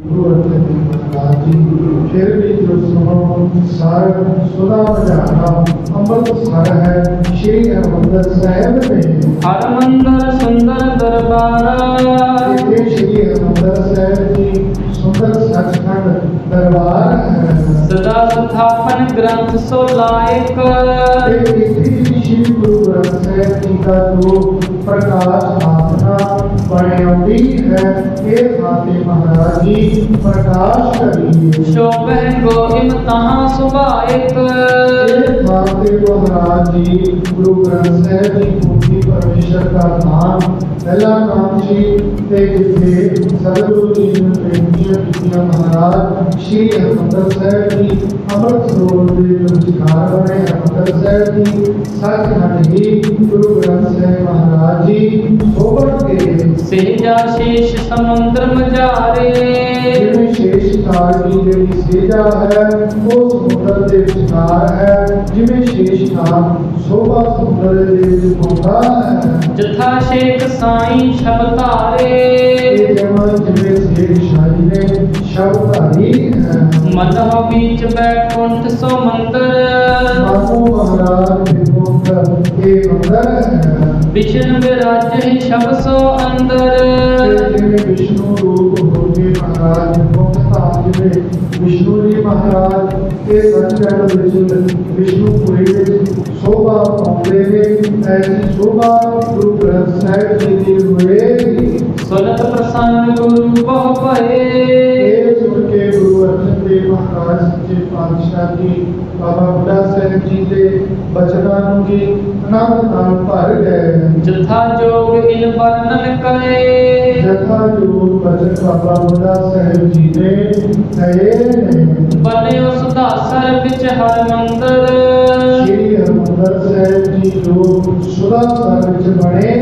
ਗੁਰੂ ਅਰਜਨ ਮਹਾਰਾਜ ਜੀ ਫਿਰ ਵੀ ਜੋ ਸੁਣੋ ਸਾਰ ਸੁਦਾ ਵਜਾਣਾ ਅੰਮ੍ਰਿਤ ਸਰ ਹੈ ਸ਼੍ਰੀ ਹਰਿਮੰਦਰ ਸਾਹਿਬ ਨੇ ਹਰਮੰਦਰ ਸੁੰਦਰ ਦਰਬਾਰ ਇੱਥੇ ਸ਼੍ਰੀ ਹਰਿਮੰਦਰ ਸਾਹਿਬ ਜੀ ਸੁੰਦਰ ਸੱਚਖੰਡ ਦਰਬਾਰ ਹੈ ਸਦਾ ਸਥਾਪਨ ਗ੍ਰੰਥ ਸੋ ਲਾਇਕ। ਤੇ ਸ਼੍ਰੀ ਗੁਰੂ ਗ੍ਰੰਥ ਸਾਹਿਬ ਜੀ ਦਾ ਜੋ ਪ੍ਰਕਾਸ਼ ਆਸਨਾ ਬਣਿਆਉਂਦੀ ਹੈ ਇਹ ਸਾਤੇ ਮਹਾਰਾਜ ਜੀ ਪ੍ਰਕਾਸ਼ ਕਰੀਏ ਸ਼ੋਭੈ ਗੋਇਮ ਤਹਾਂ ਸੁਭਾਇਕ। ਇਹ ਸਾਤੇ ਮਹਾਰਾਜ ਜੀ ਗੁਰੂ ਗ੍ਰੰਥ ਸਾਹਿਬ ਜੀ ਮੂਰਤੀ ਪਰਮੇਸ਼ਰ ਦਾ ਨਾਮ ਪਹਿਲਾ ਨਾਮ ਸੀ ਤੇ ਜਿੱਥੇ ਸਤਿਗੁਰੂ ਜੀ ਨੇ ਬੇਨਤੀਆਂ ਕੀਤੀਆਂ ਮਹਾਰਾਜ ਸ਼੍ਰੀ ਹਰਿਮੰਦਰ ਸਾਹਿਬ ਜੀ ਅੰਮ੍ਰਿਤ ਸਰੋਵਰ ਦੇ ਵਿਚਕਾਰ ਬਣੇ ਹਰਿਮੰਦਰ ਸਾਹਿਬ ਜੀ ਸੱਚਖੰਡ ਹੀ ਗੁਰੂ ਗ੍ਰੰਥ ਸਾਹਿਬ ਮਹਾਰਾਜ ਜੀ ਸੋਭਣ ਕੇ ਸੇਜਾ ਸ਼ੇਸ਼ ਸਮੁੰਦਰ ਮਝਾਰੇ ਜਿਵੇਂ ਸ਼ੇਸ਼ ਨਾਗ ਦੀ ਜਿਹੜੀ ਸੇਜਾ ਹੈ ਉਹ ਸਮੁੰਦਰ ਦੇ ਵਿਚਕਾਰ ਹੈ ਜਿਵੇਂ ਸ਼ੇਸ਼ ਨਾਗ ਸੋਭਾ ਸਮੁੰਦਰ ਦੇ ਵਿੱਚ ਹੁੰਦਾ ਹੈ ਜਥਾ ਸ਼ੇਖ ਸਾਈਂ ਸ਼ਬ ਸ਼ੇਖ ਸ਼ਾਹੀ ਨੇ ਸ਼ਬਦ ਧਾਰੀ ਵਿੱਚ ਬੈਠੁੰਠ ਸੋ ਮੰਦਰ ਬਾਬੂ ਮਹਾਰਾਜ ਦੇ ਇਹ ਮੰਦਰ ਵਿਸ਼ਨ ਵਿਰਾਜਹਿ ਸ਼ਬ ਸੋ ਅੰਦਰ। ਤੇ ਵਿਸ਼ਨੂੰ ਰੂਪ ਹੋ ਕੇ ਮਹਾਰਾਜ ਮੁਖ ਧਾਮ ਵਿਸ਼ਨੂੰ ਜੀ ਮਹਾਰਾਜ ਇਹ ਸੱਚਖੰਡ ਵਿੱਚ ਵਿਸ਼ਨੂਪੁਰੀ ਵਿੱਚ ਸੋਭਾ ਪਾਉਂਦੇ ਨੇ ਐਸੀ ਸੋਭਾ ਗੁਰੂ ਗ੍ਰੰਥ ਸਾਹਿਬ ਜੀ ਦੀ ਹੋਏਗੀ ਸੁਨਤ ਪ੍ਰਸੰਨ ਗੁਰੂ ਬਹੁ ਭਏ। ਇਹ ਸੁਣ ਕੇ ਗੁਰੂ ਅਰਜਨ ਦੇਵ ਮਹਾਰਾਜ ਸੱਚੇ ਪਾਤਸ਼ਾਹ ਜੀ ਬਾਬਾ ਬੁੱਢਾ ਸਾਹਿਬ ਜੀ ਦੇ ਬਚਨਾਂ ਨੂੰ ਵੀ ਆਨੰਦ ਨਾਲ ਭਰ ਗਏ ਜਥਾ ਜੋਗ ਇਨ ਵਰਣਨ ਕਰੇ। ਜਥਾ ਜੋ ਬਚਨ ਬਾਬਾ ਬੁੱਢਾ ਸਾਹਿਬ ਜੀ ਨੇ ਕਹੇ ਨੇ। ਬਨਿਓ ਸੁਧਾਸਰ ਵਿੱਚ ਹਰ ਮੰਦਰ ਸ਼੍ਰੀ ਹਰਿਮੰਦਰ ਸਾਹਿਬ ਜੀ ਜੋ ਸੁਦਾ ਸਰ ਵਿੱਚ ਬਣੇ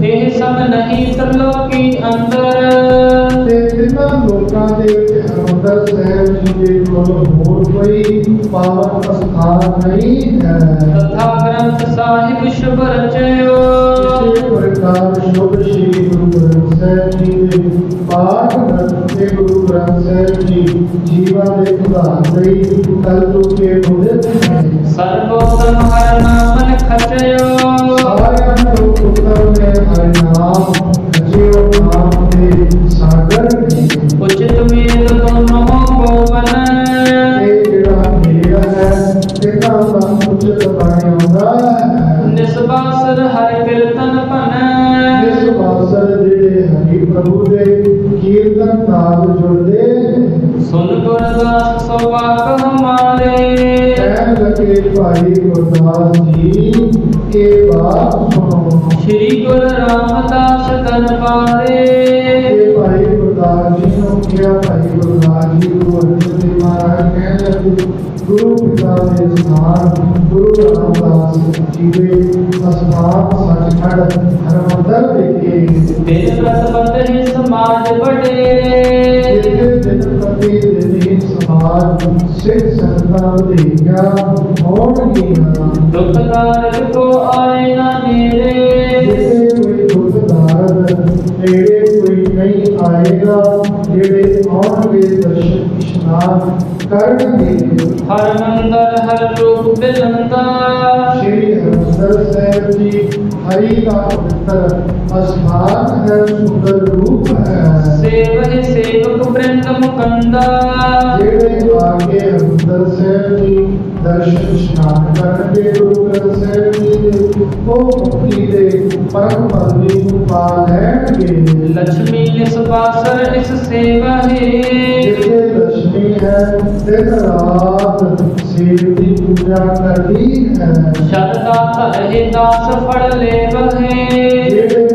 ਨੇ ਇਹ ਸਭ ਨਹੀਂ ਤਰਲੋਕੀ ਅੰਦਰ। ਤੇ ਤਿੰਨਾਂ ਲੋਕਾਂ ਦੇ ਵਿੱਚ ਹਰਿਮੰਦਰ ਸਾਹਿਬ ਜੀ ਦੇ ਕੋਲ ਹੋਰ ਕੋਈ ਪਾਵਨ ਸਥਾਨ ਨਹੀਂ ਹੈ। ਤਥਾ ਗ੍ਰੰਥ ਸਾਹਿਬ ਸ਼ੁਭ ਰਚਿਓ। ਇਸੇ ਪ੍ਰਕਾਰ ਸ਼ੁਭ ਸ਼੍ਰੀ ਗੁਰੂ ਗ੍ਰੰਥ ਸਾਹਿਬ ਜੀ ਦੇ ਪਾਠ ਕਰਦੇ ਗੁਰੂ ਗ੍ਰੰਥ ਸਾਹਿਬ ਜੀ ਜੀਵਾਂ ਦੇ ਸੁਧਾਰ ਲਈ ਕਲਯੁਗ ਕੇ ਬੁਝਤ ਹੈ ਸਰਬੋਤਮ ਹਰ ਨਾਮ ਖਚਿਓ ਸਾਰਿਆਂ ਨੂੰ ਉੱਤਰ ਨੇ ਹਰਿ ਨਾਮ ਜਿਉ ਨਾਮ ਦੇ ਸਾਗਰ ਨੇ ਉਚਿਤ ਮੇਲ ਦੋਨੋਂ ਗੋਵਨ ਇਹ ਜਿਹੜਾ ਮੇਰਾ ਹੈ ਤੇਰਾ ਦਾ ਉਚਿਤ ਬਣਿਆਉਂਦਾ ਹੈ ਨਿਸਬਾਸਰ ਹਰ ਕੀਰਤਨ ਭਨ ਇਸ ਵਾਸਰ ਜਿਹੜੇ ਹਰੀ ਪ੍ਰਭੂ ਦੇ ਕੀਰਤਨ ਨਾਲ ਜੁੜਦੇ ਲੱਗੇ ਭਾਈ ਗੁਰਦਾਸ ਜੀ ਇਹ ਬਾਤ ਸੁਣੋ ਸ਼੍ਰੀ ਗੁਰੂ ਰਾਮਦਾਸ ਦਰਬਾਰੇ ਇਹ ਭਾਈ ਗੁਰਦਾਸ ਜੀ ਨੂੰ ਕਿਹਾ ਭਾਈ ਗੁਰਦਾਸ ਜੀ ਗੁਰੂ ਅਰਜਨ ਦੇਵ ਮਹਾਰਾਜ ਕਹਿਣ ਲੱਗੇ। ਗੁਰੂ ਪਿਤਾ ਦੇ ਸਥਾਨ ਗੁਰੂ ਰਾਮਦਾਸ ਜੀ ਦੇ ਸਥਾਨ ਸੱਚਖੰਡ ਹਰਿਮੰਦਰ ਵਿਖੇ। ਦਿਨ ਰਤ ਬੰਦਹਿ ਸਮਾਜ ਬੜੇ ਜਿਹੜੇ ਦਿਨ ਪ੍ਰਤੀ ਦਿਨ ਸਮਾਜ ਸਿੱਖ ਸੰਤਾਂ ਦੇ ਗਿਆ ਹੋਣਗੀਆਂ ਦੁਖਦਾਰ ਕੋ ਆਏ ਨਾ ਨੇਰੇ ਜਿਹੜੇ ਕੋਈ ਦੁਖਦਾਰ ਨੇੜੇ ਕੋਈ ਨਹੀਂ ਆਏਗਾ ਜਿਹੜੇ ਆਉਣਗੇ ਦਰਸ਼ਨ ਇਸ਼ਨਾਨ ਕਰਨਗੇ ਹਰ ਮੰਦਰ ਹਰ ਰੂਪ ਬਿਲੰਦਾ ਸ਼੍ਰੀ ਹਰਿਮੰਦਰ ਸਾਹਿਬ ਜੀ ਹਰੀ ਦਾ ਪਵਿੱਤਰ ਅਸਥਾਨ ਹੈ ਸੁੰਦਰ ਰੂਪ ਹੈ ਸੇਵਹਿ ਸੇਵਕ ਬ੍ਰਿੰਦ ਮੁਕੰਦਾ ਜਿਹੜੇ ਆ ਕੇ ਹਰਿਮੰਦਰ ਸਾਹਿਬ ਜੀ ਦਰਸ਼ਨ ਇਸ਼ਨਾਨ ਕਰਕੇ ਗੁਰੂ ਗ੍ਰੰਥ ਸਾਹਿਬ ਜੀ ਦੇ ਉਹ ਮੁਕਤੀ ਦੇ ਪਰਮ ਪਦਵੀ ਨੂੰ ਪਾ ਲੈਣਗੇ ਲక్ష్ਮੀ ਇਸ ਪਾਸਰ ਇਸ ਸੇਵਾ ਹੈ ਜਿੱਥੇ ਲక్ష్ਮੀ ਹੈ ਦਿਨ ਰਾਤ ਸੇਵ ਦੀ ਪੂਜਾ ਕਰਦੀ ਹੈ ਸ਼ਰਦਾ ਧਰੇ ਦਾਸ ਫੜ ਲੇਵਹੇ ਜਿਹੜੇ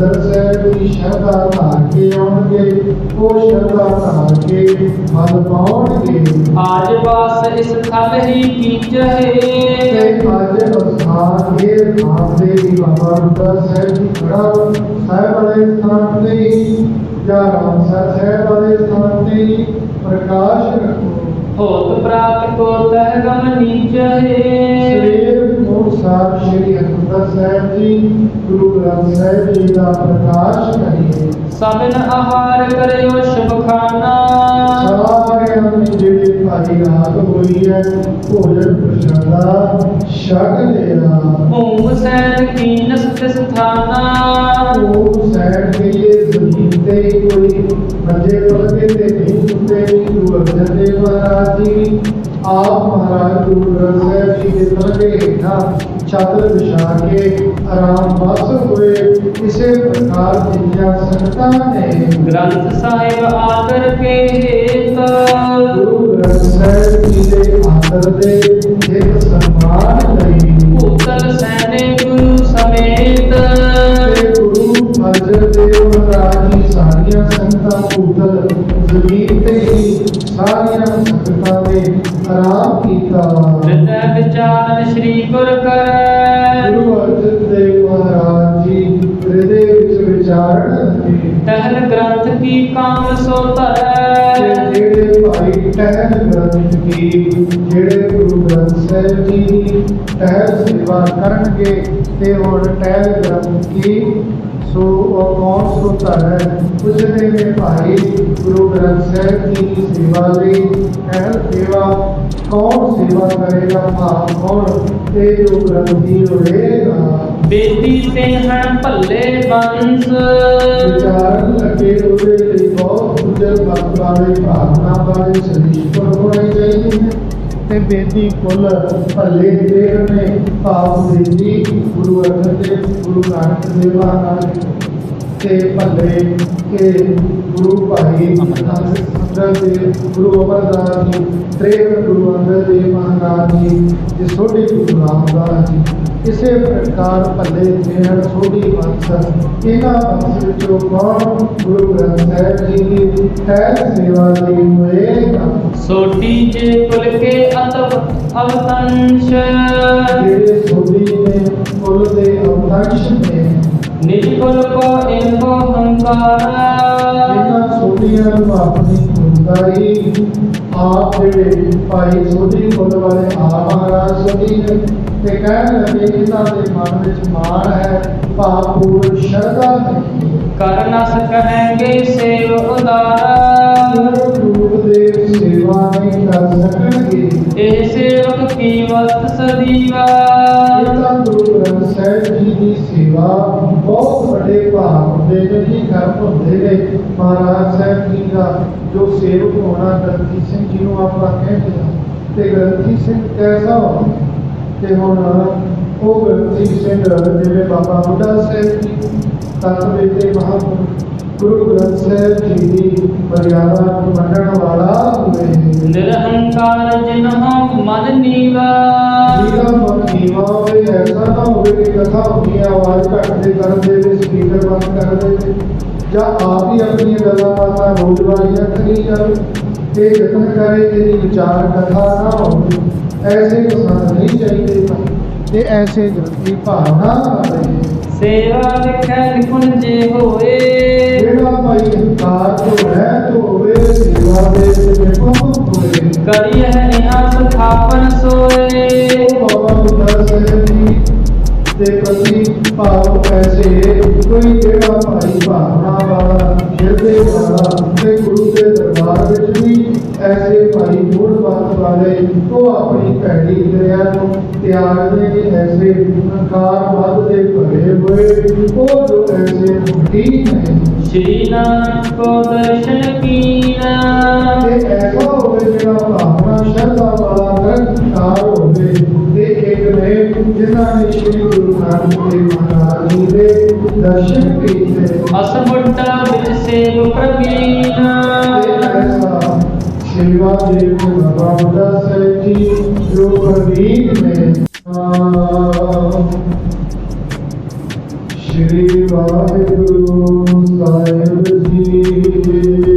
ਹਰਿਮੰਦਰ ਸਾਹਿਬ ਦੀ ਸ਼ਰਧਾ ਧਾਰ ਕੇ ਆਉਣਗੇ ਉਹ ਸ਼ਰਧਾ ਧਾਰ ਕੇ ਫਲ ਪਾਉਣਗੇ ਆਜ ਬਾਸ ਇਸ ਥਲ ਹੀ ਕੀਚਹਿ ਤੇ ਅੱਜ ਅਸਥਾਨ ਇਹ ਥਾਂ ਤੇ ਹੀ ਬਾਬਾ ਬੁੱਢਾ ਸਾਹਿਬ ਜੀ ਖੜਾ ਸਾਹਿਬ ਵਾਲੇ ਸਥਾਨ ਤੇ ਹੀ ਜਾਂ ਰਾਮਸਰ ਸਾਹਿਬ ਵਾਲੇ ਸਥਾਨ ਤੇ ਹੀ ਪ੍ਰਕਾਸ਼ ਰੱਖੋ ਹੋਤ ਪ੍ਰਾਪਤ ਕੋ ਤਹ ਗਮ ਨੀਚਹਿ ਸਵੇਰ ਮੋੜ ਸਾਹਿਬ ਸ਼੍ਰੀ ਹਰਿਮੰਦਰ ਸਾਹਿਬ ਜੀ, ਗੁਰੂ ਗ੍ਰੰਥ ਸਾਹਿਬ ਜੀ ਦਾ ਪ੍ਰਕਾਸ਼ ਕਰੀਏ ਸਭਨ ਆਹਾਰ ਕਰਿਓ ਸ਼ੁਭ ਖਾਨਾ ਸਾਰਿਆਂ ਨੇ ਜਿਹੜੇ ਭਾਈ ਰਾਤ ਹੋਈ ਹੈ ਭੋਜਨ ਪ੍ਰਸ਼ਾਦਾ ਛਕ ਲਿਆ ਭੂਮ ਸੈਨ ਕੀਨ ਸਥਾਨਾ ਉਹ ਸੈਡ ਕੇ ਇਹ ਜ਼ਮੀਨ ਤੇ ਕੋਈ ਮੰਜੇ ਪਲਕੇ ਤੇ ਨਹੀਂ ਸੁੱਤੇ ਗੁਰੂ ਅਰਜਨ ਦੇਵ ਮਹਾਰਾਜ ਜੀ ਆਪ ਮਹਾਰਾਜ ਗੁਰੂ ਗ੍ਰੰਥ ਸਾਹਿਬ ਜੀ ਦੇ ਪਲਕੇ ਹੇਠਾਂ ਚਾਦਰ ਵਿਛਾ ਕੇ ਆਰਾਮ ਬਸ ਹੋਏ ਇਸੇ ਪ੍ਰਕਾਰ ਜਿੰਨੀਆਂ ਸੰਗਤਾਂ ਨੇ ਗ੍ਰੰਥ ਸਾਹਿਬ ਆਦਰ ਕੇ ਹੇਤ ਗੁਰੂ ਗ੍ਰੰਥ ਸਾਹਿਬ ਜੀ ਦੇ ਆਦਰ ਦੇ ਇੱਕ ਸਨਮਾਨ ਲਈ ਭੂਤਲ ਸੈਨੇ ਗੁਰੂ ਸਮੇਤ। ਗੁਰੂ ਅਰਜਨ ਦੇਵ ਮਹਾਰਾਜ ਜੀ ਸਾਰੀਆਂ ਸੰਗਤਾਂ ਭੂਤਲ ਗੁਰੂ ਗ੍ਰੰਥ ਸਾਹਿਬ ਜੀ ਦੀ ਟਹਿਲ ਸੇਵਾ ਕਰਨਗੇ ਤੇ ਹੁਣ ਟਹਿਲ ਗ੍ਰੰਥ ਕੀ? ਸੋ ਉਹ ਕੌਣ ਸੋ ਹੈ? ਪੁੱਛਦੇ ਨੇ ਭਾਈ ਗੁਰੂ ਗ੍ਰੰਥ ਸਾਹਿਬ ਜੀ ਦੀ ਸੇਵਾ ਲਈ ਟਹਿਲ ਸੇਵਾ। ਕੌਣ ਸੇਵਾ ਕਰੇਗਾ ਭਾਵ ਕੌਣ? ਤੇ ਜੋ ਗ੍ਰੰਥੀ ਹੋਏਗਾ ਬੇਦੀ ਤੇ ਹਣ ਭੱਲੇ ਬੰਸ। ਵਿਚਾਰਨ ਲੱਗੇ ਉਹਦੇ ਲਈ ਬਹੁਤ ਉਜਲ ਮਤ ਵਾਲੇ ਭਾਵਨਾ ਵਾਲੇ ਸਰੀਰ ਹੋਣੇ ਚਾਹੀਦੇ ਨੇ। ਤੇ ਬੇਦੀ ਕੁੱਲ ਭੱਲੇ ਦੇਵ ਨੇ ਭਾਵ ਬੇਦੀ ਗੁਰੂ ਅਰਜਨ ਦੇਵ, ਗੁਰੂ ਨਾਨਕ ਦੇਵ ਮਹਾਰਾਜ ਤੇ ਭੱਲੇ ਕੇ ਗੁਰੂ ਭਾਈ ਅੰਗਦ ਦੇਵ ਗੁਰੂ ਅਮਰਦਾਸ ਜੀ ਤ੍ਰੇਵ ਗੁਰੂ ਅੰਗਦ ਦੇਵ ਮਹਾਰਾਜ ਜੀ ਤੇ ਸੋਢੀ ਗੁਰੂ ਰਾਮਦਾਸ ਜੀ ਇਸੇ ਪ੍ਰਕਾਰ ਭੱਲੇ ਦੇਣ ਸੋਢੀ ਵੰਸ ਇਹਨਾਂ ਵੰਸ ਵਿੱਚੋਂ ਕੌਣ ਗੁਰੂ ਗ੍ਰੰਥ ਸਾਹਿਬ ਜੀ ਦੀ ਹੈ ਸੇਵਾ ਲਈ ਹੋਏਗਾ ਸੋਟੀ ਜੇ ਕੁਲ ਕੇ ਅਤਵ ਅਵਤੰਸ਼। ਜਿਹੜੇ ਸੋਢੀ ਨੇ ਕੁਲ ਦੇ ਅਵਤਾਂਸ਼ ਨੇ ਨਿਜ ਕੁਲ ਕੋ ਇਨਕੋ ਹੰਕਾਰ ਇਹਨਾਂ ਸੋਢੀਆਂ ਨੂੰ ਆਪਣੀ ਗੁਰਦਾਈ ਆਪ ਜਿਹੜੇ ਭਾਈ ਸੋਢੀ ਕੁਲ ਵਾਲੇ ਆ ਮਹਾਰਾਜ ਸੋਢੀ ਨੇ ਤੇ ਕਹਿਣ ਲੱਗੇ ਇਹਨਾਂ ਦੇ ਮਨ ਵਿੱਚ ਮਾਣ ਹੈ ਭਾਵਪੂਰ ਸ਼ਰਧਾ ਨਹੀਂ ਕਰ ਨ ਸਕਹਿਗੇ ਸੇਵ ਉਦਾਰਾ। ਸੇਵਕ ਕੀ ਵਸਤ ਸਦੀਵਾ ਇਹਨਾਂ ਗੁਰੂ ਗ੍ਰੰਥ ਸਾਹਿਬ ਜੀ ਦੀ ਸੇਵਾ ਬਹੁਤ ਵੱਡੇ ਭਾਗ ਹੁੰਦੇ ਨੇ ਜੀ ਕਰਮ ਹੁੰਦੇ ਨੇ ਮਹਾਰਾਜ ਸਾਹਿਬ ਜੀ ਦਾ ਜੋ ਸੇਵਕ ਹੋਣਾ ਗ੍ਰੰਥੀ ਸਿੰਘ ਜੀ ਨੂੰ ਆਪਾਂ ਕਹਿੰਦੇ ਹਾਂ ਤੇ ਗ੍ਰੰਥੀ ਸਿੰਘ ਕੈਸਾ ਹੋ ਤੇ ਹੁਣ ਉਹ ਗ੍ਰੰਥੀ ਸਿੰਘ ਜਿਵੇਂ ਬਾਬਾ ਬੁੱਢਾ ਸਾਹਿਬ ਜੀ ਤਤ ਵਿੱਚ ਮਹਾਂਪੁਰਖ ਗੁਰੂ ਗ੍ਰੰਥ ਸਾਹਿਬ ਜੀ ਦੀ ਮਰਿਆਦਾ ਮੰਨਣ ਵਾਲਾ ਹੋਵੇ ਨਿਰਹੰਕਾਰ ਜਿਨਹੁ ਮਨ ਨੀਵਾ ਜਿਹਦਾ ਮਨ ਨੀਵਾਂ ਹੋਵੇ ਐਸਾ ਨਾ ਹੋਵੇ ਕਿ ਕਥਾ ਹੁੰਦੀ ਆਵਾਜ਼ ਘੱਟ ਦੇ ਕਰਨ ਦੇ ਵਿੱਚ ਸਪੀਕਰ ਬੰਦ ਕਰ ਦੇਵੇ ਜਾਂ ਆਪ ਹੀ ਆਪਣੀਆਂ ਗੱਲਾਂ ਬਾਤਾਂ ਰੋਜ਼ਵਾਰੀਆਂ ਕਰੀ ਜਾਵੇ ਇਹ ਯਤਨ ਕਰੇ ਕਿ ਵਿਚਾਰ ਕਥਾ ਨਾ ਹੋਵੇ ਐਸੇ ਪਸੰਦ ਨਹੀਂ ਚਾਹੀਦੇ ਤੇ ਐਸੇ ਗ੍ਰੰਥੀ ਭਾਵਨਾ ਕਰੇ ਸੇਵਾ ਲਿਖੈ ਲਿਖੁਨ ਜੇ ਹੋਏ। ਜਿਹੜਾ ਭਾਈ ਹੰਕਾਰ ਤੋਂ ਰਹਿ ਤੋਂ ਹੋਵੇ ਸੇਵਾ ਦੇ ਵਿੱਚ ਪਹੁੰਚ ਹੋਵੇ। ਕਰੀ ਹੈ ਨਿਆ ਸਥਾਪਨ ਸੋਏ ਬੁੱਢਾ ਸਾਹਿਬ ਜੀ ਦੇ ਪ੍ਰਤੀ ਭਾਵ ਐਸੇ ਕੋਈ ਜਿਹੜਾ ਭਾਈ ਭਾਵਨਾ ਵਾਲਾ ਹਿਰਦੇ ਵਾਲਾ ਤੇ ਗੁਰੂ ਦੇ ਦਰਬਾਰ ਵਿੱਚ ਵੀ ਐਸੇ ਭਾਈ ਮੂੜਵੰਤ ਵਾਲੇ ਉਹ ਆਪਣੀ ਭੈੜੀ ਕਿਰਿਆ ਨੂੰ ਤਿਆਗਦੇ ਐਸੇ ਹੰਕਾਰ ਵੱਧ ਦੇ ਭਰੇ ਹੋਏ ਉਹ ਜੋ ਐਸੇ ਮੁਕਤੀ ਨੇ। ਸ਼੍ਰੀ ਨਾਨਕ ਕੋ ਦਰਸ਼ਨ ਕੀਨਾ। ਤੇ ਐਸਾ ਹੋਵੇ ਜਿਹੜਾ ਭਾਵਨਾ ਸ਼ਰਧਾ ਵਾਲਾ ਨਿਰੰਕਾਰ ਹੋਵੇ ਤੇ ਇੱਕ ਨੇ ਜਿਨ੍ਹਾਂ ਨੇ ਸ਼੍ਰੀ ਗੁਰੂ ਨਾਨਕ ਦੇਵ ਮਹਾਰਾਜ ਜੀ ਦੇ ਦਰਸ਼ਨ ਕੀਤੇ ਅਸ ਵਿੱਚ ਸੇਵ ਤੇ ਸੇਵਾ ਦੇ ਬਾਬਾ ਸਾਹਿਬ ਜੀ ਜੋ ਪ੍ਰਵੀਨ ਨੇ ਸ਼੍ਰੀ ਵਾਹਿਗੁਰੂ ਸਾਹਿਬ ਜੀ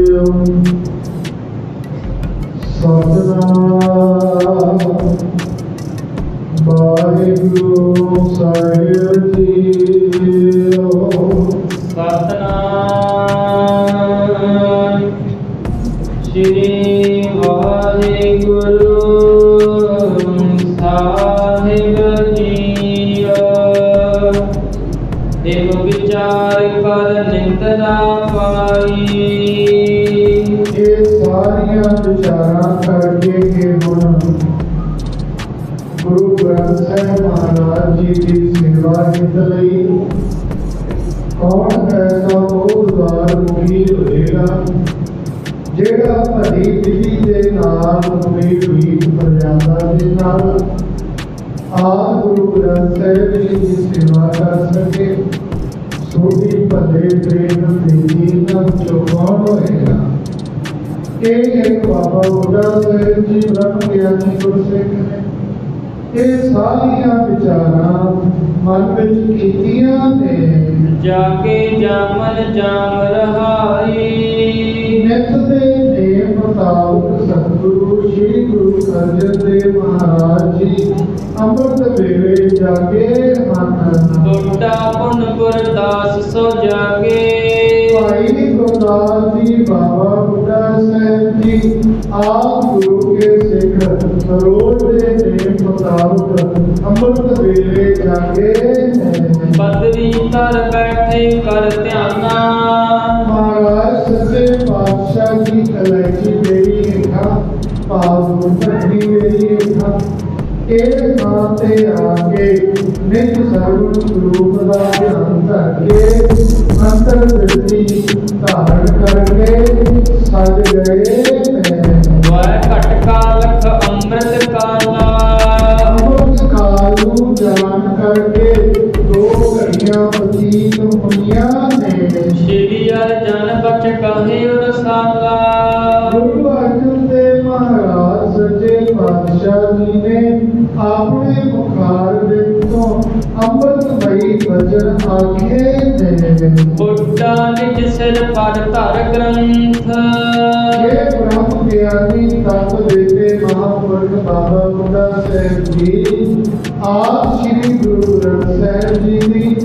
ਸਾਰੀਆਂ ਵਿਚਾਰਾਂ ਕਰਕੇ ਕਿ ਹੁਣ ਗੁਰੂ ਗ੍ਰੰਥ ਸਾਹਿਬ ਮਹਾਰਾਜ ਜੀ ਦੀ ਸੇਵਾ ਹਿੱਤ ਲਈ ਕੌਣ ਐਸਾ ਉਦਾਰ ਮੁਖੀ ਹੋਏਗਾ ਜਿਹੜਾ ਭਰੀ ਵਿਧੀ ਦੇ ਨਾਲ ਮੇਰੀ ਵੀ ਮਰਜ਼ਾਦਾ ਦੇ ਨਾਲ ਆਪ ਗੁਰੂ ਗ੍ਰੰਥ ਸਾਹਿਬ ਜੀ ਦੀ ਸੇਵਾ ਕਰ ਸਕੇ ਸੋਢੀ ਭਲੇ ਪ੍ਰੇਮ ਦੇ ਜੀਵਨ ਚੋਂ ਕੌਣ ਹੋਏਗਾ ਇਹ ਇੱਕ ਬਾਬਾ ਬੁੱਢਾ ਸਾਹਿਬ ਜੀ ਬ੍ਰਹਮ ਗਿਆਨੀ ਗੁਰਸਿੱਖ ਨੇ ਇਹ ਸਾਰੀਆਂ ਵਿਚਾਰਾਂ ਮਨ ਵਿੱਚ ਕੀਤੀਆਂ ਨੇ। ਜਾ ਕੇ ਜਾਮਨ ਜਾਮ ਰਹਾਈ। ਨਿਤ ਦੇ ਨੇਮ ਮੁਤਾਬਕ ਸਤਿਗੁਰੂ ਸ੍ਰੀ ਗੁਰੂ ਅਰਜਨ ਦੇਵ ਮਹਾਰਾਜ ਜੀ ਅੰਮ੍ਰਿਤ ਵੇਲੇ ਜਾਗੇ ਹਨ। ਟੋਟਾ ਪੁਨ ਗੁਰਦਾਸ ਸੋ ਜਾਗੇ। ਭਾਈ ਗੁਰਦਾਸ ਜੀ ਬਾਬਾ ਸਾਹਿਬ ਜੀ ਆਪ ਗੁਰੂ ਕੇ ਸਿੱਖ ਰੋਜ਼ ਦੇ ਨੇਮ ਮੁਤਾਬਕ ਅੰਮ੍ਰਿਤ ਵੇਲੇ ਜਾਗੇ ਨੇ ਬਦਰੀ ਤਰ ਬੈਠੇ ਕਰ ਧਿਆਨਾ ਮਹਾਰਾਜ ਸੱਚੇ ਪਾਤਸ਼ਾਹ ਜੀ ਕਲੈਚੀ ਮੇਰੀ ਹੇਠਾਂ ਪਾਵ ਭੱਟੀ ਮੇਰੀ ਹੇਠਾਂ ਇਹ ਥਾਂ ਤੇ ਆ ਕੇ ਨਿਤ ਸਰਵ ਰੂਪ ਦਾ ਧਿਆਨ ਕਰਕੇ ਅੰਤਰ ਦ੍ਰਿਸ਼ਟੀ ਧਾਰਨ ਕਰਕੇ ਸਜ ਗਏ। ਨੇ ਵੈ ਘਟ ਕਾਲਖ ਅੰਮ੍ਰਿਤ ਕਾਲਾ ਅਮੁਕ ਕਾਲ ਨੂੰ ਜਾਣ ਕਰਕੇ ਦੋ ਘੜੀਆਂ ਬਤੀਤ ਹੋਈਆਂ ਨੇ। ਸ਼੍ਰੀ ਅਰਜਨ ਬਚ ਕਹੇ ਰਸਾਲਾ। ਗੁਰੂ ਅਰਜਨ ਦੇਵ ਮਹਾਰਾਜ ਸੱਚੇ ਪਾਤਸ਼ਾਹ ਜੀ ਨੇ ਆਪਣੇ ਮੁਖਾਰ ਅੰਮ੍ਰਿਤਮਈ ਵਚਨ ਆਖੇ ਨੇ। ਬੁੱਢਾ ਨਿਜ ਸਿਰ ਪਰ ਧਰ ਗ੍ਰੰਥ। ਇਹ ਬ੍ਰਹਮ ਗਿਆਨੀ ਤਪ ਦੇਤੇ ਮਹਾਪੁਰਖ ਬਾਬਾ ਬੁੱਢਾ ਸਾਹਿਬ ਜੀ ਆਪ ਸ੍ਰੀ ਗੁਰੂ ਗ੍ਰੰਥ ਸਾਹਿਬ ਜੀ ਦੀ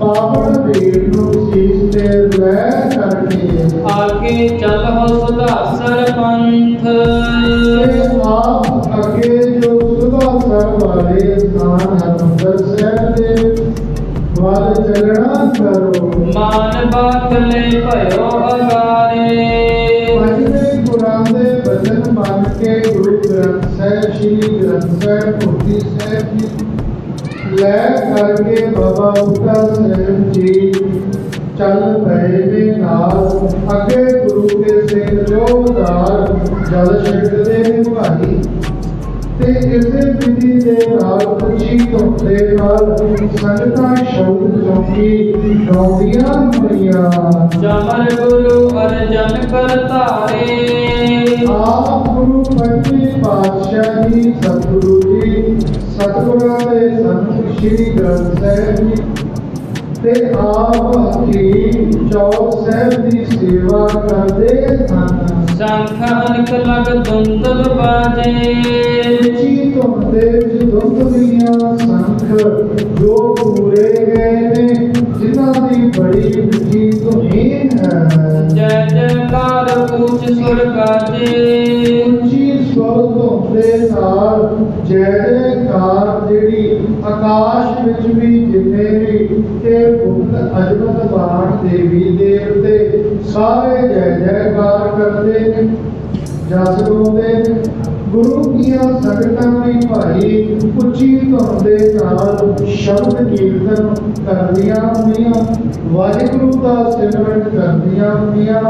ਪਾਵਨ ਭੇਟ ਨੂੰ ਸੀਸ ਤੇ ਲੈ ਕਰਕੇ ਆਗੇ ਚੱਲ ਹੋ ਸੁਧਾਸਰ ਪੰਥ ਤੇ ਆਪ ਅੱਗੇ ਜੋ ਸੁਭਾ ਸਰ ਵਾਲੇ ਸਥਾਨ ਹਰਿਮੰਦਰ ਸਾਹਿਬ ਦੇ ਵੱਲ ਚੱਲਣਾ ਕਰੋ ਮਾਨ ਬਾਤਲੇ ਭਇਓ ਅਗਾਰੇ ਪੰਜਵੇਂ ਗੁਰਾਂ ਦੇ ਬਚਨ ਮੰਨ ਕੇ ਗੁਰੂ ਗ੍ਰੰਥ ਸਾਹਿਬ ਸ੍ਰੀ ਗ੍ਰੰਥ ਸਾਹਿਬ ਮੂਰਤੀ ਸਾਹਿਬ ਜੀ ਲੈ ਕਰਕੇ ਬਾਬਾ ਬੁੱਢਾ ਸਾਹਿਬ ਜੀ, ਚੱਲ ਪਏ ਨੇ ਨਾਲ। ਅੱਗੇ ਗੁਰੂ ਕੇ ਸਿੰਘ ਜੋਦਾਰ ਜਲ ਛਿੜਕਦੇ ਨੇ ਭਾਈ। ਤੇ ਇਸੇ ਵਿਧੀ ਦੇ ਨਾਲ ਧੁੰਦ ਦੇ ਨਾਲ ਸੰਗਤਾਂ ਸ਼ਬਦ ਚੌਕੀ ਗਾਉਂਦੀਆਂ ਹੋਈਆਂ। ਜਮਰ ਗੁਰੂ ਅਰਜਨ ਕਰ ਧਾਰੇ। ਆਪ ਗੁਰੂ ਪੰਜਵੇਂ ਪਾਤਸ਼ਾਹ ਜੀ ਸਤਿਗੁਰੂ ਜੀ ਸਤਿਗੁਰਾਂ ਦੇ ਸੰਤ ਸ੍ਰੀ ਗ੍ਰੰਥ ਸਾਹਿਬ ਜੀ ਤੇ ਆਪ ਹਕੀਮ ਚੌਕ ਸਾਹਿਬ ਦੀ ਸੇਵਾ ਕਰਦੇ ਹਨ ਸੰਖ ਅਨਕ ਲਗ ਦੁੰਦਲ ਬਾਜੇ। ਉੱਚੀ ਧੁੰਦ ਦੇ ਵਿੱਚ ਦੁੱਧ ਦੀਆਂ ਸੰਖ ਜੋ ਪੂਰੇ ਗਏ ਨੇ ਜਿਨ੍ਹਾਂ ਦੀ ਬੜੀ ਉੱਚੀ ਧੁਨੀ ਹੈ। ਜੈ ਜੈਕਾਰ ਉੱਚ ਸੁਰ ਗਾਜੇ ਉੱਚੀ ਸਵਰ ਧੁੰਦੇ ਨਾਲ ਜੈ ਜੈਕਾਰ ਜਿਹੜੀ ਆਕਾਸ਼ ਵਿੱਚ ਵੀ ਜਿੰਨੇ ਵੀ ਤੇ ਭੁੱਤ ਅਜਮਤ ਬਾਣ ਦੇਵੀ ਦੇਵਤੇ ਸਾਰੇ ਜੈ ਜੈਕਾਰ ਕਰਦੇ ਨੇ। ਜਸ ਗਾਉਂਦੇ ਨੇ। ਗੁਰੂ ਦੀਆਂ ਸੰਗਤਾਂ ਵੀ ਭਾਈ ਉੱਚੀ ਧੁਨ ਦੇ ਨਾਲ ਸ਼ਬਦ ਕੀਰਤਨ ਕਰਦੀਆਂ ਹੁੰਦੀਆਂ, ਵਾਹਿਗੁਰੂ ਦਾ ਸਿਮਰਨ ਕਰਦੀਆਂ ਹੁੰਦੀਆਂ।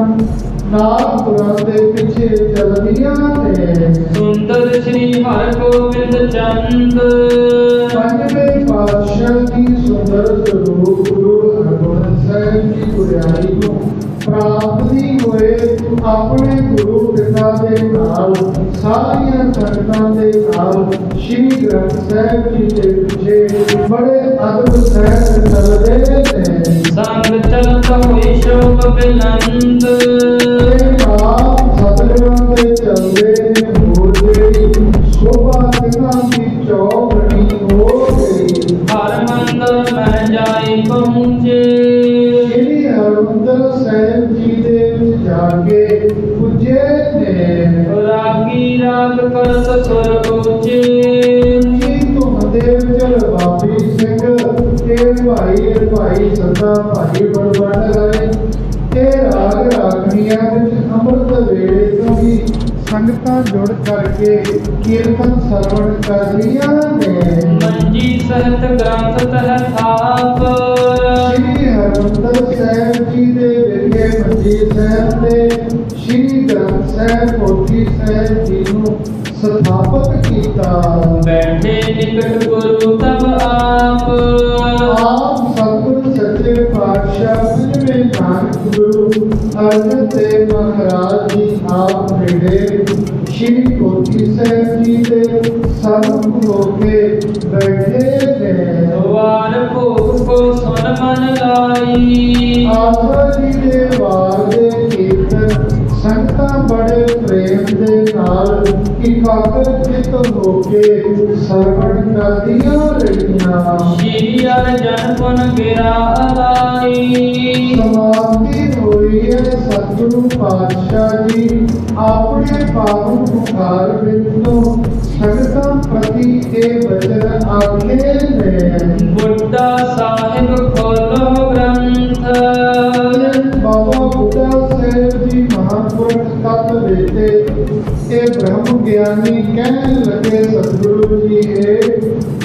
ਨਾਮ ਗੁਰਾਂ ਦੇ ਪਿੱਛੇ ਚੱਲਦੀਆਂ ਨੇ ਸੁੰਦਰ ਸ੍ਰੀ ਹਰਿ ਗੋਬਿੰਦ ਚੰਦ। ਪੰਜਵੇਂ ਪਾਤਸ਼ਾਹ ਦੀ ਸੁੰਦਰ ਸਰੂਪ ਗੁਰੂ ਹਰਗੋਬਿੰਦ ਸਾਹਿਬ ਜੀ ਗੁਰਿਆਈ ਨੂੰ ਪ੍ਰਾਪਤੀ ਹੋਏ ਆਪਣੇ ਗੁਰੂ ਪਿਤਾ ਦੇ ਨਾਲ ਸਾਰੀਆਂ ਸੰਗਤਾਂ ਦੇ ਨਾਲ ਸ੍ਰੀ ਗ੍ਰੰਥ ਸਾਹਿਬ ਜੀ ਦੇ ਪਿੱਛੇ ਬੜੇ ਅਦਬ ਸਹਿਤ ਚੱਲਦੇ ਨੇ। ਸੰਗ ਚਲਤ ਹੋਈ ਸ਼ੋਭ ਬਿਲੰਦ। ਤੇ ਆਪ ਸਤਿਗੁਰਾਂ ਦੇ ਚੱਲਦੇ ਨੇ ਹੋਰ ਜਿਹੜੀ ਸ਼ੋਭਾ ਕਿਨਾਂ ਦੀ ਚੌਕੜੀ ਹੋ ਗਈ ਹਰ ਮੰਦਰ ਮਹਿ ਜਾਈ ਪਹੁੰਚੇ। ਰਾਗੀ ਕਰਤ ਸੁਰ ਉੱਚੇ ਜੀ ਧੁਨ ਦੇ ਬਾਬੀ ਸਿੰਘ ਇਹ ਭਾਈ ਇਹ ਭਾਈ ਸਦਾ ਭਾਈ ਬੜਵੜ ਗਏ ਇਹ ਰਾਗ ਰਾਗਣੀਆਂ ਵਿੱਚ ਅੰਮ੍ਰਿਤ ਵੇਲੇ ਤੋਂ ਹੀ ਸੰਗਤਾਂ ਜੁੜ ਕਰਕੇ ਕੀਰਤਨ ਸਰਵਣ ਕਰ ਰਹੀਆਂ ਨੇ। ਮੰਜੀ ਸਹਿਤ ਗ੍ਰੰਥ ਤਹ ਥਾਪ। ਸ਼੍ਰੀ ਹਰਿਮੰਦਰ ਸਾਹਿਬ ਜੀ ਦੇ ਵਿਖੇ ਮੰਜੀ ਸਾਹਿਬ ਤੇ ਸ਼੍ਰੀ ਗ੍ਰੰਥ ਸਾਹਿਬ ਪੋਥੀ ਸਾਹਿਬ ਜੀ ਨੂੰ ਸਥਾਪਿਤ ਕੀਤਾ ਬੈਠੇ ਨਿਕਟ ਗੁਰੂ ਤਬ ਆਪ। ਆਪ ਸਤਿਗੁਰ ਸੱਚੇ ਪਾਤਸ਼ਾਹ ਪੰਜਵੇਂ ਨਾਨਕ ਗੁਰੂ ਅਰਜਨ ਦੇਵ ਮਹਾਰਾਜ ਜੀ ਆਪ ਨੇੜੇ ਸ਼੍ਰੀ ਕੋਟੀ ਸਾਹਿਬ ਜੀ ਦੇ ਸਨਮੁਖ ਹੋ ਕੇ ਬੈਠੇ ਨੇ। ਵਾਰ ਭੋਗ ਕੋ ਸੁਨ ਮਨ ਲਾਈ। ਆਸਾ ਜੀ ਦੇ ਵਾਰ ਦੇ ਸੰਗਤਾਂ ਬੜੇ ਪ੍ਰੇਮ ਦੇ ਨਾਲ ਇਕਾਗਰ ਚਿਤ ਹੋ ਕੇ ਸਰਵਣ ਕਰਦੀਆਂ ਰਹੀਆਂ। ਸ਼੍ਰੀ ਅਰਜਨ ਪੁਨ ਗਿਰਾ ਅਲਾਈ। ਸਮਾਪਤੀ ਹੋਈ ਹੈ ਸਤਿਗੁਰੂ ਪਾਤਸ਼ਾਹ ਜੀ। ਆਪਣੇ ਪਾਵਨ ਪੁਕਾਰ ਵਿੱਚੋਂ ਸੰਗਤਾਂ ਪ੍ਰਤੀ ਇਹ ਬਚਨ ਆਖੇ ਨੇ। ਬੁੱਢਾ ਸਾਹਿਬ ਖੋਲੋ ਗ੍ਰੰਥ। ਬਾਬਾ ਬੁੱਢਾ ਸਾਹਿਬ ਜੀ ਮਹਾਂਪੁਰਖ ਤਤ ਵੇਤੇ ਇਹ ਬ੍ਰਹਮ ਗਿਆਨੀ ਕਹਿਣ ਲੱਗੇ ਸਤਿਗੁਰੂ ਜੀ ਇਹ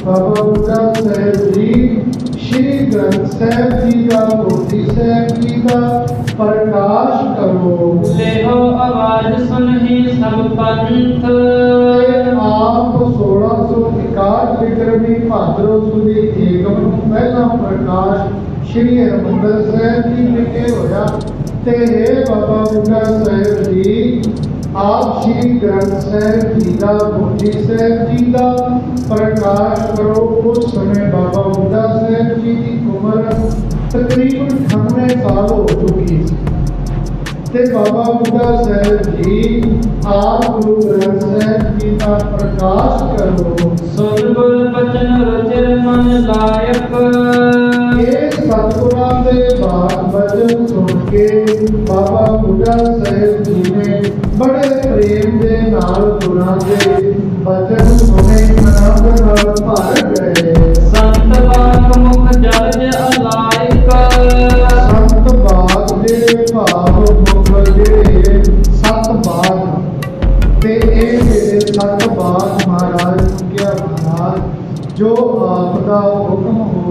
ਬਾਬਾ ਬੁੱਢਾ ਸਾਹਿਬ ਜੀ ਸ਼੍ਰੀ ਗ੍ਰੰਥ ਸਾਹਿਬ ਜੀ ਦਾ ਮੋਤੀ ਸਾਹਿਬ ਜੀ ਦਾ ਪ੍ਰਕਾਸ਼ ਕਰੋ। ਲੇਹੋ ਆਵਾਜ਼ ਸੁਨਹੀ ਸਭ ਪੰਥ। ਆਪ 1661 ਵਿਕਰਮੀ ਭਾਦਰੋਂ ਸੁਦੀ ਏਕਮ ਨੂੰ ਪਹਿਲਾ ਪ੍ਰਕਾਸ਼ ਸ਼੍ਰੀ ਹਰਿਮੰਦਰ ਸਾਹਿਬ ਜੀ ਵਿਖੇ ਹੋਇਆ। ਤੇ ਇਹ ਬਾਬਾ ਬੁੱਢਾ ਸਾਹਿਬ ਜੀ ਆਪ ਸ਼੍ਰੀ ਗ੍ਰੰਥ ਸਾਹਿਬ ਜੀ ਦਾ ਮੋਤੀ ਸਾਹਿਬ ਜੀ ਦਾ ਪ੍ਰਕਾਸ਼ ਕਰੋ ਉਸ ਸਮੇਂ ਬਾਬਾ ਬੁੱਢਾ ਸਾਹਿਬ ਜੀ ਦੀ ਉਮਰ ਤਕਰੀਬਨ 98 ਸਾਲ ਹੋ ਚੁੱਕੀ ਸੀ ਤੇ ਬਾਬਾ ਬੁੱਢਾ ਸਾਹਿਬ ਜੀ ਆਪ ਗੁਰੂ ਗ੍ਰੰਥ ਸਾਹਿਬ ਜੀ ਦਾ ਪ੍ਰਕਾਸ਼ ਕਰੋ ਸੁਨ ਗੁਰ ਬਚਨ ਰਚਰ ਮਨ ਲਾਇਕ ਇਹ ਸਤਿਗੁਰਾਂ ਦੇ ਬਾਤ ਬਚਨ ਸੁਣ ਕੇ ਬਾਬਾ ਬੁੱਢਾ ਸਾਹਿਬ ਜੀ ਨੇ ਬੜੇ ਪ੍ਰੇਮ ਦੇ ਨਾਲ ਗੁਰਾਂ ਦੇ ਬਚਨ ਸੁਣੇ ਆਨੰਦ ਨਾਲ ਭਰ ਗਏ। ਸੰਤ ਬਾਕ ਮੁਖ ਜਲਜ ਅਲਾਇਕ ਸੰਤ ਬਾਗ ਦੇ ਭਾਵ ਮੁਖ ਜਿਹੜੇ ਸਤ ਬਾਗ। ਤੇ ਇਹ ਜਿਹੜੇ ਸਤ ਬਾਗ ਮਹਾਰਾਜ ਕਿਹਾ ਮਹਾਰਾਜ ਜੋ ਆਪ ਦਾ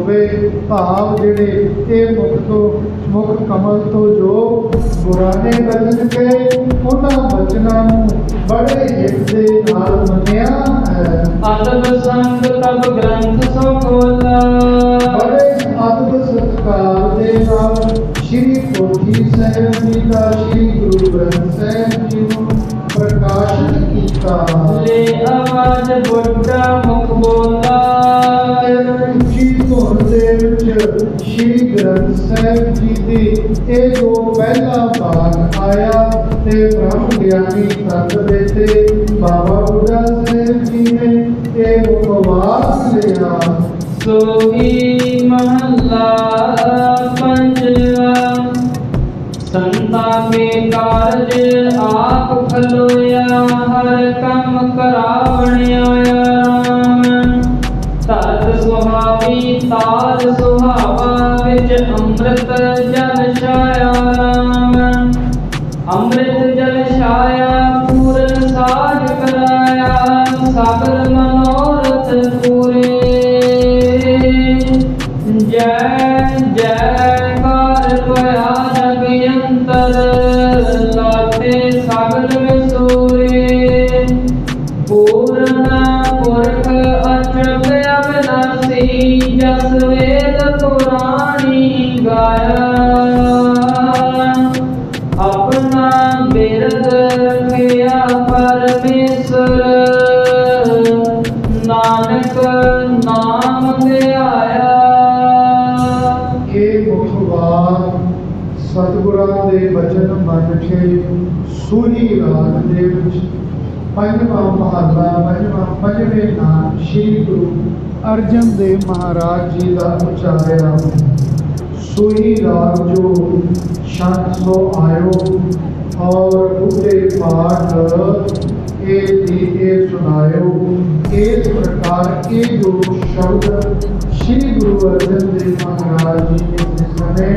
ਹੋਵੇ ਭਾਵ ਜਿਹੜੇ ਇਹ ਮੁਖ ਤੋਂ ਮੁਖ ਕਮਲ ਤੋਂ ਜੋ ਗੁਰਾਨੇ ਬਚਨ ਕਹੇ ਉਹਨਾਂ ਬਚਨਾਂ ਨੂੰ ਬੜੇ ਹਿੱਤ ਦੇ ਨਾਲ ਮੰਨਿਆ ਹੈ। ਅਦਬ ਸੰਗ ਤਬ ਗ੍ਰੰਥ ਸੋ ਖੋਲਾ ਬੜੇ ਅਦਬ ਸਤਿਕਾਰ ਦੇ ਨਾਲ ਸ਼੍ਰੀ ਕੋਠੀ ਸਾਹਿਬ ਜੀ ਦਾ ਸ਼੍ਰੀ ਗੁਰੂ ਗ੍ਰੰਥ ਸਾਹਿਬ ਜੀ ਨੂੰ ਪ੍ਰਕਾਸ਼ਿਤ ਕੀਤਾ। ਲੈ ਆਵਾਜ਼ ਬੁੱਢਾ ਮੁਖ ਬੋਲਾ। ਉੱਚੀ ਧੁਨ ਦੇ ਵਿੱਚ ਸ਼੍ਰੀ ਗ੍ਰੰਥ ਸਾਹਿਬ ਜੀ ਦੀ ਇਹ ਜੋ ਪਹਿਲਾ ਭਾਗ ਆਇਆ ਤੇ ਬ੍ਰਹਮ ਗਿਆਨੀ ਤਤ ਦੇ ਤੇ ਬਾਬਾ ਬੁੱਢਾ ਸਾਹਿਬ ਜੀ ਨੇ ਇਹ ਉਪਵਾਸ ਲਿਆ। ਸੋਹੀ ਮਹੱਲਾ ਹਰ ਕੰਮ ਕਰਾਵਣ ਆਇਆ ਰਾਮ। ਤਤ ਸੁਹਾਵੀ ਤਾਰ ਸੁਹਾਵਾ ਵਿੱਚ ਅੰਮ੍ਰਿਤ ਜਸ ਵੇਦ ਪੁਰਾਣੀ ਗਾਇਆ। ਆਪਣਾ ਬਿਰਦ ਰਖਿਆ ਪਰਮੇਸ਼ਰ ਨਾਨਕ ਨਾਮ ਧਿਆਇਆ ਇਹ ਮੁਖਵਾਰ ਸਤਿਗੁਰਾਂ ਦੇ ਬਚਨ ਮੰਨ ਕੇ ਸੂਹੀ ਰਾਗ ਦੇ ਵਿੱਚ ਪੰਜਵਾਂ ਮਹੱਲਾ, ਪੰਜਵਾਂ ਪੰਜਵੇਂ ਨਾਮ ਸ੍ਰੀ ਗੁਰੂ ਅਰਜਨ ਦੇਵ ਮਹਾਰਾਜ ਜੀ ਦਾ ਉਚਾਰਿਆ। ਸੂਹੀ ਰਾਗ ਜੋ ਸ਼ੰਤ ਸੋ ਆਇਓ ਔਰ ਬੁੱਢੇ ਪਾਠ ਇਹ ਦੀ ਸੁਣਾਇਓ। ਇਸ ਪ੍ਰਕਾਰ ਇਹ ਜੋ ਸ਼ਬਦ ਸ਼੍ਰੀ ਗੁਰੂ ਅਰਜਨ ਦੇਵ ਮਹਾਰਾਜ ਜੀ ਨੇ ਸਮੇਂ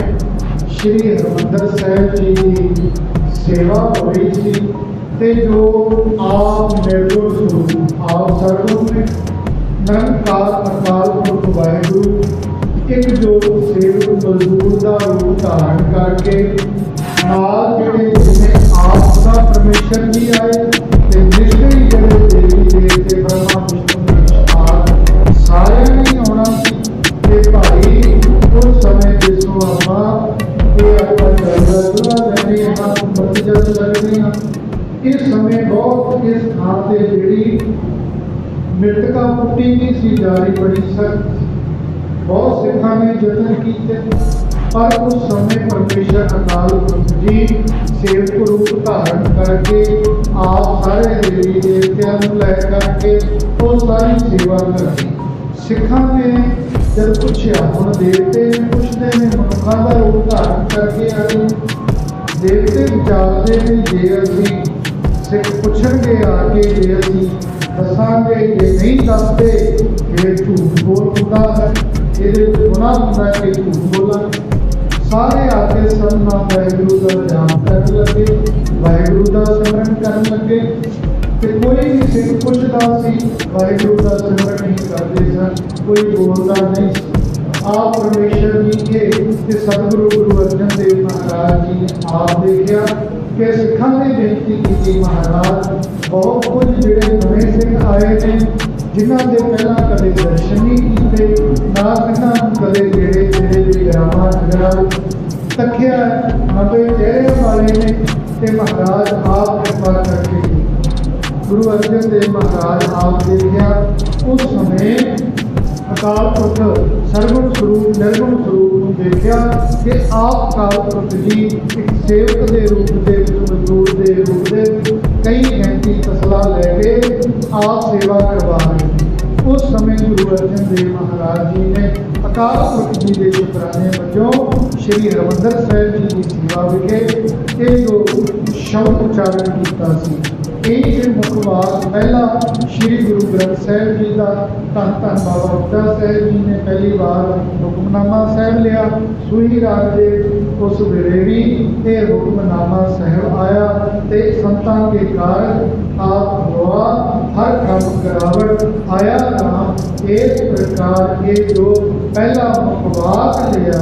ਸ਼੍ਰੀ ਹਰਿਮੰਦਰ ਸਾਹਿਬ ਜੀ ਦੀ ਸੇਵਾ ਹੋਈ ਸੀ ਤੇ ਜੋ ਆਪ ਨਿਰਗੁਣ ਸਰੂਪ ਆਪ ਸਰਵਗੁਣ ਨਿਰੰਕਾਰ ਅਕਾਲ ਪੁਰਖ ਵਾਹਿਗੁਰੂ, ਇੱਕ ਜੋ ਸੇਵਕ ਮਜ਼ਦੂਰ ਦਾ ਰੂਪ ਧਾਰਨ ਕਰਕੇ ਨਾਲ ਜਿਹੜੇ ਜਿਵੇਂ ਆਪ ਦਾ ਪਰਮੇਸ਼ਰ ਜੀ ਆਏ ਤੇ ਨਿਸ਼ਚੈ ਜਿਹੜੇ ਦੇਵੀ ਦੇਵਤੇ ਬ੍ਰਹਮਾ, ਵਿਸ਼ਨੂੰ ਮਹੇਸ਼ ਸਾਰਿਆਂ ਨੇ ਆਉਣਾ ਸੀ। ਤੇ ਭਾਈ, ਉਸ ਸਮੇਂ ਜਿਸਨੂੰ ਆਪਾਂ ਇਹ ਆਪਾਂ ਜਲਦਾ ਲੈਣੇ ਹਾਂ ਮਤਜਦ ਲੱਗਦੇ ਹਾਂ, ਇਸ ਸਮੇਂ ਬਹੁਤ ਇਸ ਥਾਂ ਤੇ ਜਿਹੜੀ ਮ੍ਰਿਤਕਾ ਪੁੱਟੀ ਨਹੀਂ ਸੀ ਜਾਰੀ ਬੜੀ ਸਖਤ। ਬਹੁਤ ਸਿੱਖਾਂ ਨੇ ਯਤਨ ਕੀਤੇ, ਪਰ ਉਸ ਸਮੇਂ ਪਰਮੇਸ਼ਰ ਅਕਾਲ ਪੁਰਖ ਜੀ ਸੇਵਕ ਰੂਪ ਧਾਰਨ ਕਰਕੇ ਆਪ ਸਾਰੇ ਦੇਵੀ ਦੇਵਤਿਆਂ ਨੂੰ ਲੈ ਕਰਕੇ ਉਹ ਸਾਰੀ ਸੇਵਾ ਕਰਨੀ ਸਿੱਖਾਂ ਨੇ ਜਦ ਪੁੱਛਿਆ, ਹੁਣ ਦੇਵਤੇ ਪੁੱਛਦੇ ਨੇ, ਮਨੁੱਖਾਂ ਦਾ ਰੂਪ ਧਾਰਨ ਕਰਕੇ ਆਏ ਦੇਵਤੇ ਵਿਚਾਰਦੇ ਨੇ, ਜੇ ਅਸੀਂ ਸਿੱਖ ਪੁੱਛਣਗੇ ਆ ਕੇ, ਜੇ ਅਸੀਂ ਦੱਸਾਂਗੇ ਜੇ ਨਹੀਂ ਦੱਸਦੇ ਫਿਰ ਝੂਠ ਬੋਲ ਹੁੰਦਾ ਹੈ। ਇਹਦੇ ਗੁਨਾਹ ਹੁੰਦਾ ਕਿ ਝੂਠ ਬੋਲਣ। ਸਾਰੇ ਆ ਕੇ ਵਾਹਿਗੁਰੂ ਦਾ ਨਾਮ ਕਰਨ ਲੱਗੇ, ਵਾਹਿਗੁਰੂ ਦਾ ਸਿਮਰਨ ਕਰਨ ਲੱਗੇ। ਤੇ ਕੋਈ ਵੀ ਸਿੱਖ ਪੁੱਛਦਾ ਸੀ, ਵਾਹਿਗੁਰੂ ਦਾ ਸਿਮਰਨ ਨਹੀਂ ਕਰਦੇ ਸਨ। ਕੋਈ ਬੋਲਦਾ ਨਹੀਂ ਆਪ ਪਰਮੇਸ਼ਰ ਜੀ ਕੇ ਤੇ ਸਤਿਗੁਰੂ ਗੁਰੂ ਅਰਜਨ ਦੇਵ ਮਹਾਰਾਜ ਜੀ ਨੇ ਆਪ ਦੇਖਿਆ ਕਿ ਸਿੱਖਾਂ ਨੇ ਬੇਨਤੀ ਕੀਤੀ, ਮਹਾਰਾਜ ਬਹੁਤ ਕੁਝ ਜਿਹੜੇ ਨਵੇਂ ਸਿੱਖ ਆਏ ਨੇ, ਜਿਨ੍ਹਾਂ ਦੇ ਪਹਿਲਾਂ ਕਦੇ ਦਰਸ਼ਨ ਨਹੀਂ ਕੀਤੇ, ਨਾ ਇਹਨਾਂ ਕਦੇ ਜਿਹੜੇ ਜਿਹੜੇ ਵਿਗਰਾਮਾਂ ਨਗਰਾਂ ਤੱਕਿਆ ਨਵੇਂ ਚਿਹਰੇ ਵਾਲੇ ਨੇ ਤੇ ਮਹਾਰਾਜ ਆਪ ਕਿਰਪਾ ਕਰਕੇ ਗੁਰੂ ਅਰਜਨ ਦੇਵ ਮਹਾਰਾਜ ਆਪ ਦੇਖਿਆ ਉਸ ਸਮੇਂ ਅਕਾਲ ਪੁਰਖ ਸਰਵਗੁਣ ਸਰੂਪ, ਨਿਰਗੁਣ ਸਰੂਪ ਨੂੰ ਦੇਖਿਆ ਕਿ ਆਪ ਅਕਾਲ ਪੁਰਖ ਜੀ ਇੱਕ ਸੇਵਕ ਦੇ ਰੂਪ ਦੇ ਸੇਵਾ ਕਰਵਾ ਰਹੇ ਉਸ ਸਮੇਂ ਗੁਰੂ ਅਰਜਨ ਦੇਵ ਮਹਾਰਾਜ ਜੀ ਨੇ ਅਕਾਲ ਪੁਰਖ ਜੀ ਦੇ ਸ਼ੁਕਰਾਨੇ ਵਜੋਂ ਸ਼੍ਰੀ ਹਰਿਮੰਦਰ ਸਾਹਿਬ ਜੀ ਦੀ ਸੇਵਾ ਵਿਖੇ ਇਹ ਜੋ ਸ਼ਬਦ ਉਚਾਰਨ ਕੀਤਾ ਸੀ। ਇਹ ਜੇ ਮੁਖਵਾਕ ਪਹਿਲਾ ਸ੍ਰੀ ਗੁਰੂ ਗ੍ਰੰਥ ਸਾਹਿਬ ਜੀ ਦਾ ਧੰਨ ਧੰਨ ਬਾਬਾ ਬੁੱਢਾ ਸਾਹਿਬ ਜੀ ਨੇ ਪਹਿਲੀ ਵਾਰ ਹੁਕਮਨਾਮਾ ਸਾਹਿਬ ਲਿਆ। ਸੂਈ ਰਾਤ ਦੇ ਉਸ ਵੇਲੇ ਵੀ ਇਹ ਹੁਕਮਨਾਮਾ ਸਾਹਿਬ ਆਇਆ ਤੇ ਸੰਤਾਂ ਦੇ ਕਾਰਜ ਆਪ ਹੋਆ ਹਰ ਕੰਮ ਕਰਾਵਟ ਆਇਆ ਨਾਮ ਇਸ ਪ੍ਰਕਾਰ ਇਹ ਜੋ ਪਹਿਲਾ ਮੁਖਵਾਕ ਲਿਆ